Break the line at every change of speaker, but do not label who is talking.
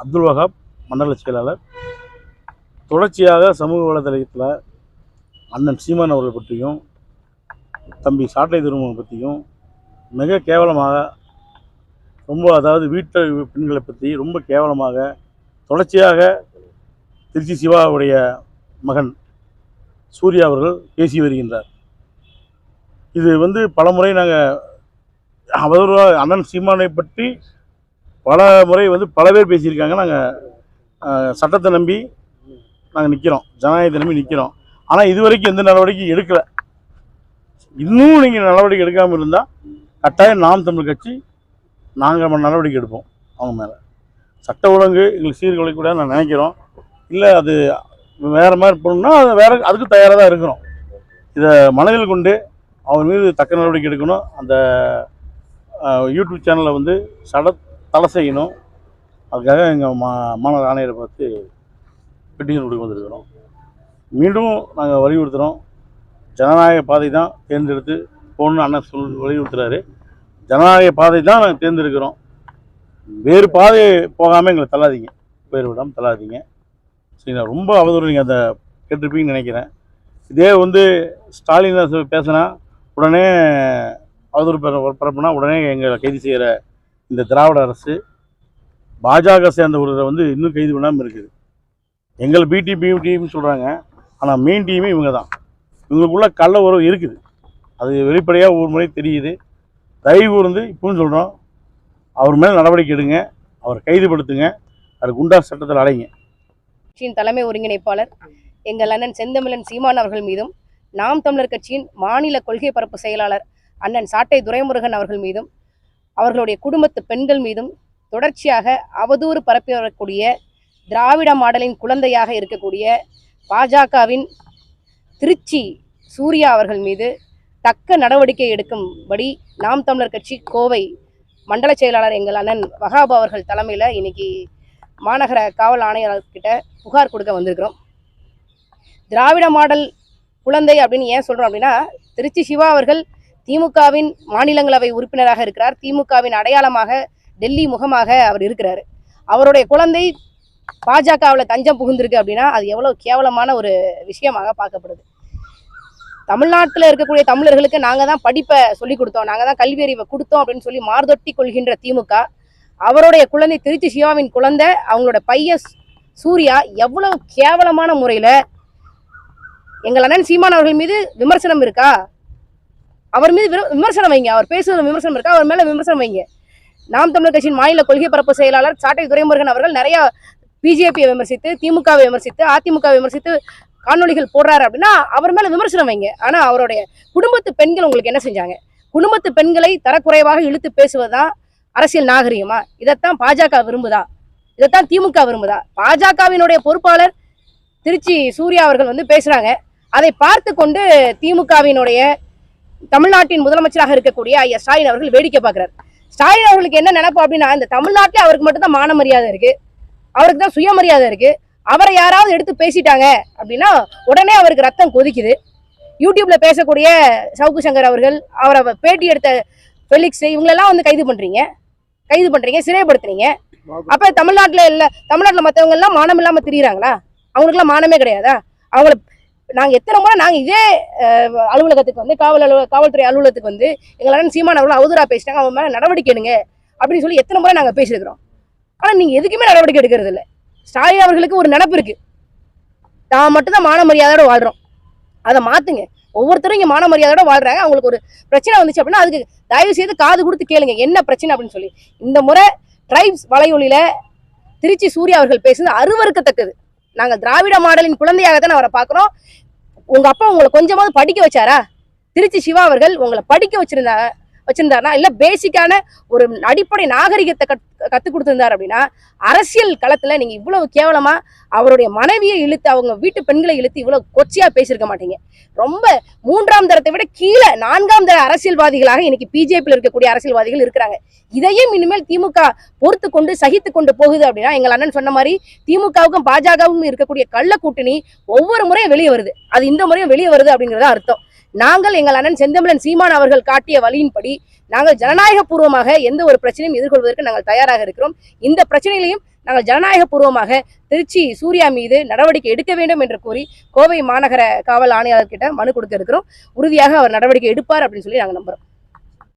அப்துல் வஹாப் மண்டல செயலாளர். தொடர்ச்சியாக சமூக வலைதளத்தில் அண்ணன் சீமான் அவர்கள் பற்றியும் தம்பி சாட்டை திருமணம் பற்றியும் மிக கேவலமாக ரொம்ப அதாவது வீட்டு பெண்களை பற்றி ரொம்ப கேவலமாக தொடர்ச்சியாக திருச்சி சிவாவுடைய மகன் சூர்யா அவர்கள் பேசி வருகின்றார். இது வந்து பலமுறை நாங்கள் அவர் அண்ணன் சீமானை பற்றி பல முறை வந்து பல பேர் பேசியிருக்காங்க. நாங்கள் சட்டத்தை நம்பி நாங்கள் நிற்கிறோம் ஜனநாயகத்தை நம்பி நிற்கிறோம் ஆனால் இதுவரைக்கும் எந்த நடவடிக்கையும் எடுக்கலை. இன்னும் நீங்கள் நடவடிக்கை எடுக்காமல் இருந்தால் கட்டாயம் நாம் தமிழ் கட்சி நாங்கள் நடவடிக்கை எடுப்போம் அவங்க மேலே. சட்ட ஒழுங்கு எங்களுக்கு சீர்குலைக்கூடாது கூட நான் நினைக்கிறோம். இல்லை அது வேறு மாதிரி போகணும்னா அது வேறு அதுக்கு தயாராக தான் இருக்கிறோம். இதை மனதில் கொண்டு அவர் மீது தக்க நடவடிக்கை எடுக்கணும். அந்த யூடியூப் சேனலை வந்து சட தடை செய்யணும். அதுக்காக எங்கள் மா மாநகர ஆணையரை பார்த்து பெட்டிஷன் கொடுக்க வந்திருக்கிறோம் மீண்டும் நாங்கள் வலியுறுத்துகிறோம் ஜனநாயக பாதை தான் தேர்ந்தெடுத்து போகணுன்னு அண்ணன் சொல் வலியுறுத்துறாரு. ஜனநாயக பாதை தான் நாங்கள் தேர்ந்தெடுக்கிறோம். வேறு பாதை போகாமல் எங்களை தள்ளாதீங்க. வேறு விடாமல் தள்ளாதீங்க. சரிங்களா ரொம்ப அவதூறு நீங்கள் அதை கேட்டிருப்பீங்கன்னு நினைக்கிறேன். இதே வந்து ஸ்டாலின் பேசுனா பேசினா உடனே அவதூறு பரப்புனா உடனே எங்களை கைது செய்கிற இந்த திராவிட அரசு பாஜக சேர்ந்த ஒருவரை வந்து இன்னும் கைது பண்ணாமல் இருக்குது. எங்கள் பிடி பிஎம் டீம்னு சொல்கிறாங்க ஆனால் மெயின் டீமே இவங்க தான் இவங்களுக்குள்ள கள்ள உறவு இருக்குது. அது வெளிப்படையாக ஒரு முறை தெரியுது. தயவு கூர்ந்து இப்போன்னு சொல்கிறோம் அவர் மேலே நடவடிக்கை எடுங்க. அவரை கைதுபடுத்துங்க. அது குண்டா சட்டத்தில் அடைங்க.
கட்சியின் தலைமை ஒருங்கிணைப்பாளர் எங்கள் அண்ணன் செந்தமிழன் சீமான் அவர்கள் மீதும் நாம் தமிழர் கட்சியின் மாநில கொள்கை பரப்பு செயலாளர் அண்ணன் சாட்டை துரைமுருகன் அவர்கள் மீதும் அவர்களுடைய குடும்பத்து பெண்கள் மீதும் தொடர்ச்சியாக அவதூறு பரப்பி வரக்கூடிய திராவிட மாடலின் குழந்தையாக இருக்கக்கூடிய பாஜகவின் திருச்சி சூர்யா அவர்கள் மீது தக்க நடவடிக்கை எடுக்கும்படி நாம் தமிழர் கட்சி கோவை மண்டல செயலாளர் எங்கள் அண்ணன் வகாபு அவர்கள் தலைமையில் இன்னைக்கு மாநகர காவல் ஆணையர்கிட்ட புகார் கொடுக்க வந்திருக்கிறோம். திராவிட மாடல் குழந்தை அப்படின்னு ஏன் சொல்கிறோம் அப்படின்னா திருச்சி சிவா அவர்கள் திமுகவின் மாநிலங்களவை உறுப்பினராக இருக்கிறார். திமுகவின் அடையாளமாக டெல்லி முகமாக அவர் இருக்கிறார். அவருடைய குழந்தை பாஜகவில் தஞ்சம் புகுந்திருக்கு அப்படின்னா அது எவ்வளோ கேவலமான ஒரு விஷயமாக பார்க்கப்படுது. தமிழ்நாட்டில் இருக்கக்கூடிய தமிழர்களுக்கு நாங்கள் தான் படிப்பை சொல்லி கொடுத்தோம். நாங்கள் தான் கல்வி அறிவை கொடுத்தோம் அப்படின்னு சொல்லி மார்தொட்டி கொள்கின்ற திமுக அவருடைய குழந்தை திருச்சி சிவாவின் குழந்தை அவங்களோட பையன் சூர்யா எவ்வளவு கேவலமான முறையில் எங்கள் அண்ணன் சீமான் அவர்கள் மீது விமர்சனம் இருக்கா? அவர் மீது விமர்சனம் வைங்க. அவர் பேசுவது விமர்சனம் இருக்கா. அவர் மேலே விமர்சனம் வைங்க. நாம் தமிழர் கட்சியின் மாநில கொள்கை பரப்பு செயலாளர் சாட்டை துரைமுருகன் அவர்கள் நிறைய பிஜேபியை விமர்சித்து திமுகவை விமர்சித்து அதிமுக விமர்சித்து காணொளிகள் போடுறாரு அப்படின்னா அவர் மேல விமர்சனம் வைங்க. ஆனால் அவருடைய குடும்பத்து பெண்கள் உங்களுக்கு என்ன செஞ்சாங்க? குடும்பத்து பெண்களை தரக்குறைவாக இழுத்து பேசுவதுதான் அரசியல் நாகரிகமா? இதைத்தான் பாஜக விரும்புதா? இதைத்தான் திமுக விரும்புதா? பாஜகவினுடைய பொறுப்பாளர் திருச்சி சூர்யா அவர்கள் வந்து பேசுறாங்க. அதை பார்த்து கொண்டு திமுகவினுடைய தமிழ்நாட்டின் முதலமைச்சராக இருக்கக்கூடிய ஐயா ஸ்டாலின் அவர்கள் வேடிக்கை பார்க்கிறார். ஸ்டாலின் அவர்களுக்கு என்ன நினைப்பு அப்படின்னா இந்த தமிழ்நாட்டில் அவருக்கு மட்டும்தான் மான மரியாதை இருக்கு. அவருக்கு தான் சுயமரியாதை இருக்கு. அவரை யாராவது எடுத்து பேசிட்டாங்க அப்படின்னா உடனே அவருக்கு ரத்தம் கொதிக்குது. யூடியூப்ல பேசக்கூடிய சவுக்கு சங்கர் அவர்கள் அவரை பேட்டி எடுத்த ஃபெலிக்ஸ் இவங்களெல்லாம் வந்து கைது பண்றீங்க. கைது பண்றீங்க சிறைப்படுத்துறீங்க. அப்ப தமிழ்நாட்டுல இல்ல தமிழ்நாட்டுல மத்தவங்க எல்லாம் மானம் இல்லாம திரியுறாங்களா? அவங்களுக்குலாம் மானமே கிடையாதா? அவங்கள நாங்க எத்தனை முறை நாங்க இதே அலுவலகத்துக்கு வந்து காவல் அலுவல காவல்துறை அலுவலகத்துக்கு வந்து எங்களால் அண்ணன் சீமான் அவர்கள் அவதூறா பேசிட்டாங்க. அவன் மேலே நடவடிக்கை எடுங்க அப்படின்னு சொல்லி எத்தனை முறை நாங்க பேசியிருக்கிறோம். ஆனா நீங்க எதுக்குமே நடவடிக்கை எடுக்கிறது இல்லை. ஸ்டாலின் அவர்களுக்கு ஒரு நினப்பு இருக்கு. நான் மட்டும்தான் மான மரியாதையோட வாழ்றோம். அதை மாத்துங்க. ஒவ்வொருத்தரும் இங்கே மான மரியாதையோட வாழ்றாங்க. அவங்களுக்கு ஒரு பிரச்சனை வந்துச்சு அப்படின்னா அதுக்கு தயவு செய்து காது கொடுத்து கேளுங்க. என்ன பிரச்சனை அப்படின்னு சொல்லி. இந்த முறை ட்ரைப்ஸ் வலையொலியில திருச்சி சூர்யா அவர்கள் பேசுனது அருவருக்கத்தக்கது. நாங்க திராவிட மாடலின் குழந்தையாகத்தான் அவரை பாக்குறோம் உங்க அப்பா உங்களை கொஞ்சமாவது படிக்க வச்சாரா? திருச்சி சிவா அவர்கள் உங்களை படிக்க வச்சிருந்தா வச்சிருந்தாருன்னா இல்ல பேசிக்கான ஒரு அடிப்படை நாகரிகத்தை கத் கற்றுக் கொடுத்திருந்தார் அப்படின்னா அரசியல் களத்துல நீங்க இவ்வளவு கேவலமா அவருடைய மனைவியை இழுத்து அவங்க வீட்டு பெண்களை இழுத்து இவ்வளவு கொச்சையாக பேசியிருக்க மாட்டீங்க. ரொம்ப மூன்றாம் தரத்தை விட கீழே நான்காம் தர அரசியல்வாதிகளாக இன்னைக்கு பிஜேபியில் இருக்கக்கூடிய அரசியல்வாதிகள் இருக்கிறாங்க. இதையும் இனிமேல் திமுக பொறுத்து கொண்டு சகித்து கொண்டு போகுது அப்படின்னா எங்கள் அண்ணன் சொன்ன மாதிரி திமுகவுக்கும் பாஜகவுக்கும் இருக்கக்கூடிய கள்ள கூட்டணி ஒவ்வொரு முறையும் வெளியே வருது. அது இந்த முறையும் வெளியே வருது அப்படிங்கறத அர்த்தம். நாங்கள் எங்கள் அண்ணன் செந்தமிழன் சீமான் அவர்கள் காட்டிய வழியின்படி நாங்கள் ஜனநாயக பூர்வமாக எந்த ஒரு பிரச்சனையும் எதிர்கொள்வதற்கு நாங்கள் தயாராக இருக்கிறோம். இந்த பிரச்சனைகளையும் நாங்கள் ஜனநாயக பூர்வமாக திருச்சி சூர்யா மீது நடவடிக்கை எடுக்க வேண்டும் என்று கூறி கோவை மாநகர காவல் ஆணையாளர்கிட்ட மனு கொடுக்க இருக்கிறோம் உறுதியாக அவர் நடவடிக்கை எடுப்பார் அப்படின்னு சொல்லி நாங்கள் நம்புறோம்.